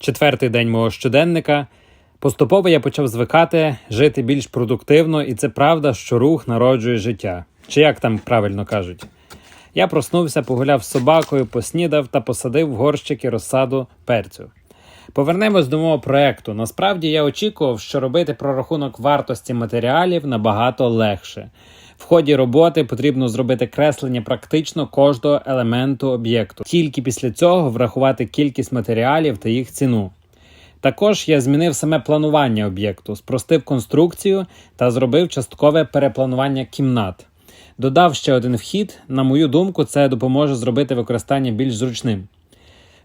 четвертий день мого щоденника. Поступово я почав звикати жити більш продуктивно, і це правда, що рух народжує життя. Чи як там правильно кажуть? Я проснувся, погуляв з собакою, поснідав та посадив в горщики розсаду перцю. Повернемось до мого проекту. Насправді я очікував, що робити прорахунок вартості матеріалів набагато легше. В ході роботи потрібно зробити креслення практично кожного елементу об'єкту. Тільки після цього врахувати кількість матеріалів та їх ціну. Також я змінив саме планування об'єкту, спростив конструкцію та зробив часткове перепланування кімнат. Додав ще один вхід. На мою думку, це допоможе зробити використання більш зручним.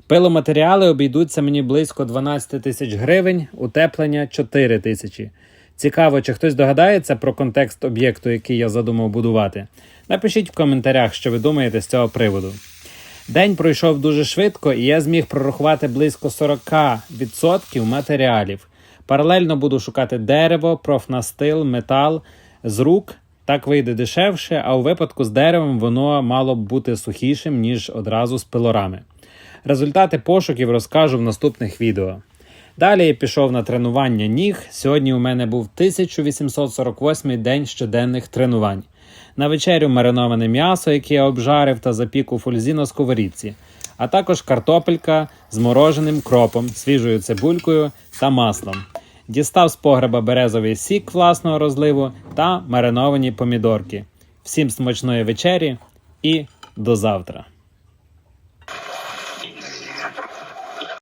Пиломатеріали обійдуться мені близько 12 тисяч гривень, утеплення 4 тисячі. Цікаво, чи хтось догадається про контекст об'єкту, який я задумав будувати. Напишіть в коментарях, що ви думаєте з цього приводу. День пройшов дуже швидко, і я зміг прорахувати близько 40% матеріалів. Паралельно буду шукати дерево, профнастил, метал з рук. Так вийде дешевше, а у випадку з деревом воно мало б бути сухішим, ніж одразу з пилорами. Результати пошуків розкажу в наступних відео. Далі я пішов на тренування ніг. Сьогодні у мене був 1848 день щоденних тренувань. На вечерю мариноване м'ясо, яке я обжарив та запік у фользі на сковорідці, а також картопелька з мороженим кропом, свіжою цибулькою та маслом. Дістав з погреба березовий сік власного розливу та мариновані помідорки. Всім смачної вечері і до завтра!